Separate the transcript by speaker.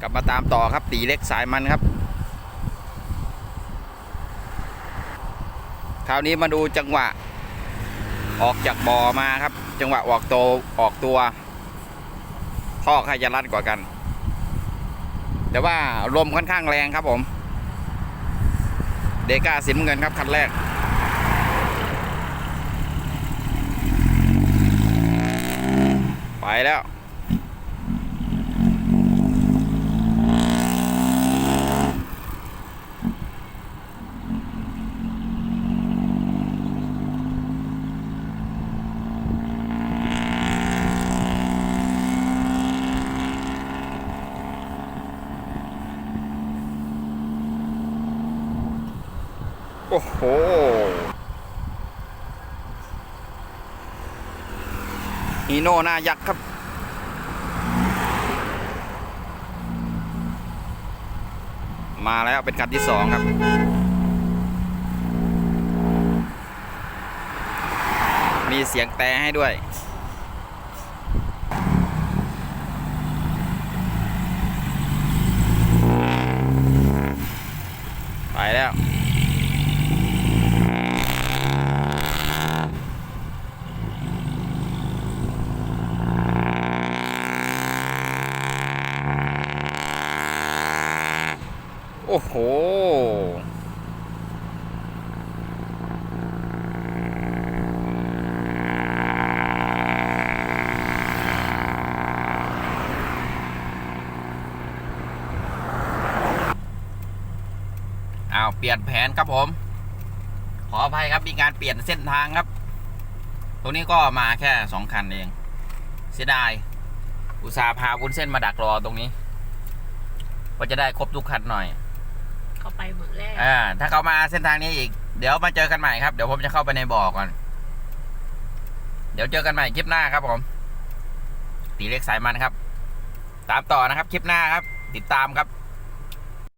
Speaker 1: กลับมาตามต่อครับตีเล็กสายมันครับคราวนี้มาดูจังหวะ ออกจากบ่อมาครับ จังหวะออกโตออกตัวท่อใครจะรัดกว่ากัน แต่ว่าลมค่อนข้างแรงครับผม เดก้าสีน้ำเงินครับคันแรกไปแล้ว โอ้โหฮีโน่หน้ายักษ์ครับมาแล้วเป็นคันที่สองครับ มีเสียงแต่ให้ด้วย ไปแล้ว โอ้โห อ้าว เปลี่ยนแผนครับผม ขออภัยครับ มีการเปลี่ยนเส้นทางครับ ตรงนี้ก็มาแค่สองคันเอง เสียดาย อุตส่าห์พาวุ้นเส้นมาดักรอตรงนี้ว่าจะได้ครบทุกคันหน่อย
Speaker 2: ไปเหมืองแรก
Speaker 1: อ่าถ้าเขามาเส้นทางนี้อีก เดี๋ยวมาเจอกันใหม่ครับ เดี๋ยวผมจะเข้าไปในบ่อก่อน เดี๋ยวเจอกันใหม่คลิปหน้าครับผม ตีเล็กสายมันครับ ตามต่อนะครับคลิปหน้าครับ ติดตามครับ